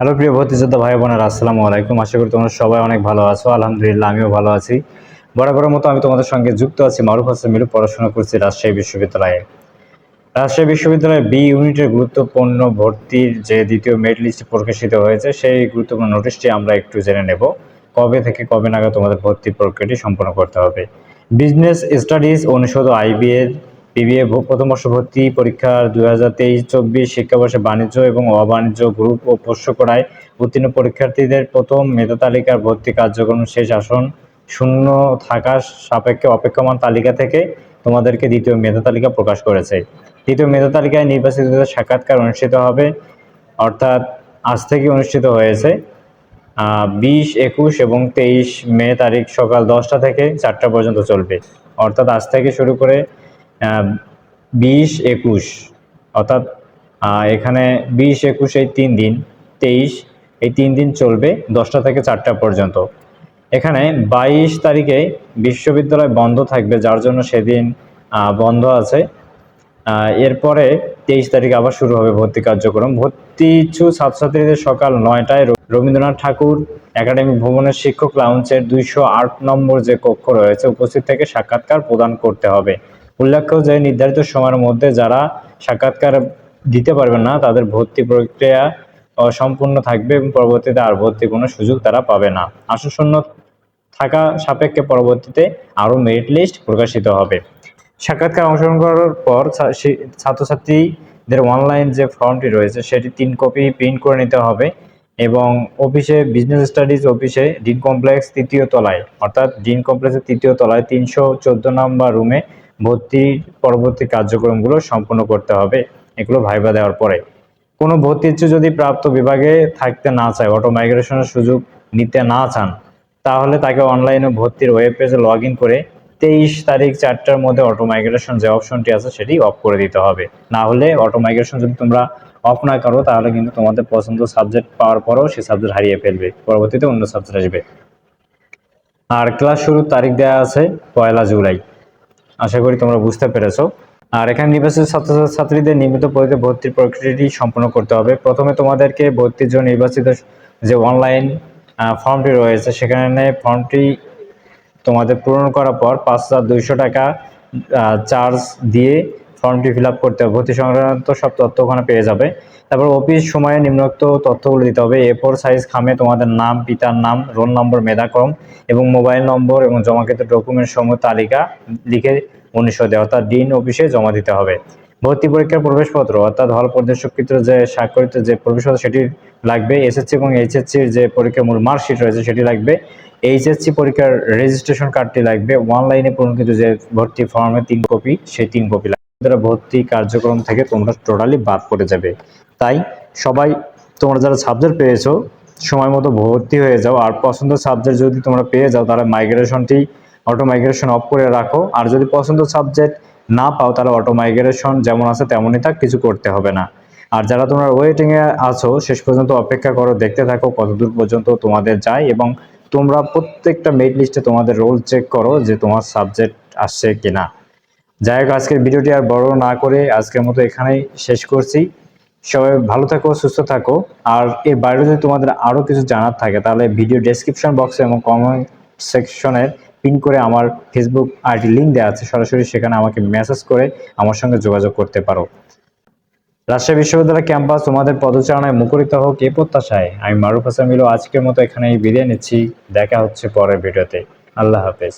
Hello প্রিয় ভর্তিযোদ্ধা ভাই বোনেরা, আসসালামু আলাইকুম। আশা করি তোমরা সবাই অনেক ভালো আছো। আলহামদুলিল্লাহ, আমিও ভালো আছি। বরাবরের মতো আমি তোমাদের সঙ্গে যুক্ত আছি মারুফ হাসান মিলু, পড়াশোনা করছি রাজশাহী বিশ্ববিদ্যালয়ে। রাজশাহী বিশ্ববিদ্যালয়ের বি ইউনিটের গুরুত্বপূর্ণ ভর্তির যে দ্বিতীয় মেরিট লিস্ট প্রকাশিত হয়েছে, সেই গুরুত্বপূর্ণ নোটিশটি আমরা একটু জেনে নেব। কবে থেকে কবে নাগাদ তোমাদের ভর্তি প্রক্রিয়াটি সম্পন্ন করতে হবে? বিজনেস স্টাডিজ অনুষদ আইবি এর বিবিএ প্রথম বর্ষ ভর্তি পরীক্ষার দুই হাজার তেইশ, চব্বিশ শিক্ষাবর্ষে বাণিজ্য এবং অবাণিজ্য গ্রুপ ও পোষ্য করায় উত্তীর্ণ পরীক্ষার্থীদের প্রথম মেধা তালিকার ভর্তি কার্যক্রম শেষ আসন শূন্য থাকা সাপেক্ষে অপেক্ষমান তালিকা থেকে তোমাদেরকে দ্বিতীয় মেধা তালিকা প্রকাশ করেছে। দ্বিতীয় মেধা তালিকায় নির্বাচিতদের সাক্ষাৎকার অনুষ্ঠিত হবে, অর্থাৎ আজ থেকে অনুষ্ঠিত হয়েছে বিশ, একুশ এবং তেইশ মে তারিখ সকাল দশটা থেকে চারটা পর্যন্ত চলবে। অর্থাৎ আজ থেকে শুরু করে বিশ একুশ। অর্থাৎ এখানে বিশ একুশ এই তিন দিন, তেইশ এই তিন দিন চলবে দশটা থেকে চারটা পর্যন্ত। এখানে বাইশ তারিখে বিশ্ববিদ্যালয় বন্ধ থাকবে, যার জন্য সেদিন বন্ধ আছে। এরপরে তেইশ তারিখ আবার শুরু হবে ভর্তি কার্যক্রম। ভর্তি ইচ্ছু ছাত্রছাত্রীদের সকাল নয়টায় রবীন্দ্রনাথ ঠাকুর একাডেমি ভবনের শিক্ষক লাউঞ্চের দুইশো আট নম্বর যে কক্ষ রয়েছে, উপস্থিত থেকে সাক্ষাৎকার প্রদান করতে হবে। উল্লেখ্য যে নির্ধারিত সময়ের মধ্যে যারা সাক্ষাৎকার দিতে পারবেন না, তাদের ভর্তি প্রক্রিয়া অসম্পূর্ণ থাকবে এবং পরবর্তীতে আর ভর্তি কোনো সুযোগ তারা পাবে না। আসনশূন্য থাকা সাপেক্ষে পরবর্তীতে আরও মেরিট লিস্ট প্রকাশিত হবে। সাক্ষাৎকার অংশগ্রহণ করার পর ছাত্রছাত্রীদের অনলাইন যে ফর্মটি রয়েছে, সেটি তিন কপি প্রিন্ট করে নিতে হবে এবং অফিসে বিজনেস স্টাডিজ অফিসে ডিন কমপ্লেক্স তৃতীয় তলায়, অর্থাৎ ডিন কমপ্লেক্সের তৃতীয় তলায় তিনশো চোদ্দ নম্বর রুমে ভর্তির পরবর্তী কার্যক্রমগুলো সম্পন্ন করতে হবে, এগুলো ভাইবা দেওয়ার পরে। কোনো ভর্তি ইচ্ছু যদি প্রাপ্ত বিভাগে থাকতে না চায়, অটো মাইগ্রেশনের সুযোগ নিতে না চান, তাহলে তাকে অনলাইনে ভর্তির ওয়েব পেজে লগ করে তেইশ তারিখ চারটার মধ্যে অটো মাইগ্রেশন যে অপশনটি আছে সেটি অফ করে দিতে হবে। না হলে অটো মাইগ্রেশন যদি তোমরা অফ না করো, তাহলে কিন্তু তোমাদের পছন্দ সাবজেক্ট পাওয়ার পরেও সেই সাবজেক্ট হারিয়ে ফেলবে, পরবর্তীতে অন্য সাবজেক্ট আসবে। আর ক্লাস শুরুর তারিখ দেওয়া আছে পয়লা জুলাই। আশা করি তোমরা বুঝতে পেরেছ। আর এখানে নির্বাচিত ছাত্রছাত্রীদের নিয়মিত পদ্ধতিতে ভর্তির প্রক্রিয়াটি সম্পন্ন করতে হবে। প্রথমে তোমাদেরকে ভর্তির জন্য নির্বাচিত যে অনলাইন ফর্মটি রয়েছে, সেখানে ফর্মটি তোমাদের পূরণ করার পর পাঁচ হাজার দুইশো টাকা চার্জ দিয়ে ফর্মটি ফিল আপ করতে হবে। ভর্তি সংক্রান্ত সব তথ্য ওখানে পেয়ে যাবে। তারপর অফিস, সময়ে নিম্নোক্ত তথ্যগুলো দিতে হবে। এ ফোর সাইজ খামে তোমাদের নাম, পিতার নাম রোল নম্বর মেধাক্রম এবং মোবাইল নম্বর এবং জমাকৃত ডকুমেন্ট সমূহ তালিকা লিখে উনিশশো দেয় অর্থাৎ ডিন অফিসে জমা দিতে হবে। ভর্তি পরীক্ষার প্রবেশপত্র, অর্থাৎ হল প্রদর্শকৃত যে স্বাক্ষরিত যে প্রবেশপত্র সেটি লাগবে। এসএসসি এবং এইচএসসির যে পরীক্ষার মূল মার্কশিট রয়েছে সেটি লাগবে। এইচএসসি পরীক্ষার রেজিস্ট্রেশন কার্ডটি লাগবে। অনলাইনে পূরণকৃত যে ভর্তি ফর্মে তিন কপি সেই তিন কপি লাগবে। দ্বারা ভর্তি কার্যক্রম থেকে তোমরা টোটালি বাদ পড়ে যাবে। তাই সবাই তোমরা যারা সাবজেক্ট পেয়েছ, সময় মতো ভর্তি হয়ে যাও। আর পছন্দ সাবজেক্ট যদি তোমরা পেয়ে যাও, তাহলে মাইগ্রেশনটি অটো মাইগ্রেশন অফ করে রাখো। আর যদি পছন্দ সাবজেক্ট না পাও, তাহলে অটো মাইগ্রেশন যেমন আছে তেমনই থাক কিছু করতে হবে না। আর যারা তোমরা ওয়েটিং এ আছো, শেষ পর্যন্ত অপেক্ষা করো, দেখতে থাকো কতদূর পর্যন্ত তোমাদের যায় এবং তোমরা প্রত্যেকটা মেরিট লিস্টে তোমাদের রোল চেক করো যে তোমার সাবজেক্ট আসছে কিনা। যাই হোক, আজকের ভিডিওটি আর বড় না করে আজকের মতো এখানেই শেষ করছি। সবাই ভালো থাকো, সুস্থ থাকো। আর এর বাইরে যদি তোমাদের আরও কিছু জানার থাকে, তাহলে ভিডিও ডেসক্রিপশন বক্সে এবং কমেন্ট সেকশনের পিন করে আমার ফেসবুক আইডি লিঙ্ক দেওয়া আছে, সরাসরি সেখানে আমাকে মেসেজ করে আমার সঙ্গে যোগাযোগ করতে পারো। রাজশাহী বিশ্ববিদ্যালয় ক্যাম্পাস তোমাদের পদচারণায় মুখরিত হোক এ প্রত্যাশায়। আমি মারুফ হাসান মিলো, আজকের মতো এখানেই বিদায় নিচ্ছি। দেখা হচ্ছে পরের ভিডিওতে। আল্লাহ হাফেজ।